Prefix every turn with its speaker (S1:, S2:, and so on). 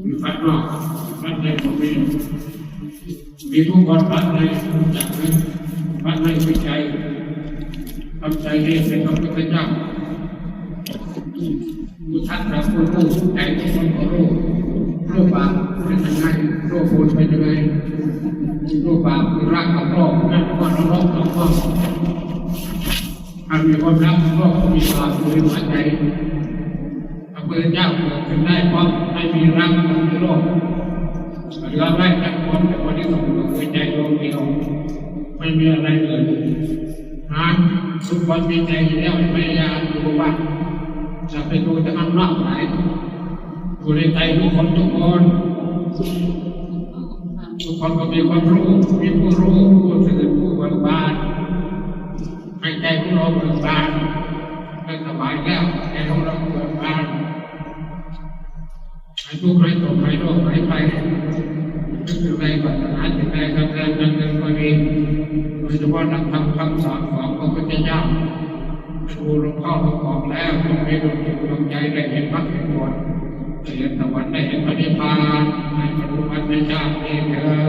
S1: มีพัดนอกพัดในผมมีมีทุกคนพัดในจากนั้นพัดในวิจัยทำใจเรียนเป็นพระพุทธเจ้าผู้ทัดพระผู้รู้ใจที่คนก็รู้รู้บาปเป็นยังไงรู้บุญเป็นยังไงรู้บาปคือรักกับโลกนั่นก็นรกของพ่อถ้ามีความรักก็มีบาปอยู่ในหัวใจ พระพุทธเจ้าเกิดขึ้นได้เพราะไม่มีรักในโลกยอมได้แต่ความแต่คนที่ส่งหัวใจดวงเดียวไม่มีอะไรเลยหาสุขความมีใจอยู่แล้วไม่ยากดูว่าจะไปดูจะมันนอกไหนอยู่ในใจทุกคนทุกคนทุกคนก็มีความรู้มีผู้รู้ผู้ตื่นผู้เบิกบานให้ใจของเราเบิกบานให้สบายแล้วใจของเรา ทุกข์ให้โศกให้โรคให้ไปนึกถึงในปัญหาถึงในคำเรียนนั้นเป็นคนดีโดยเฉพาะนักธรรมคำสอนของพระพุทธเจ้าครูหลวงพ่อประกอบแล้วต้องมีดวงจิตดวงใจได้เห็นพระเห็นผลได้เห็นสวรรค์ได้เห็นพระนิพพานในปัจจุพระเจ้าเองเถิด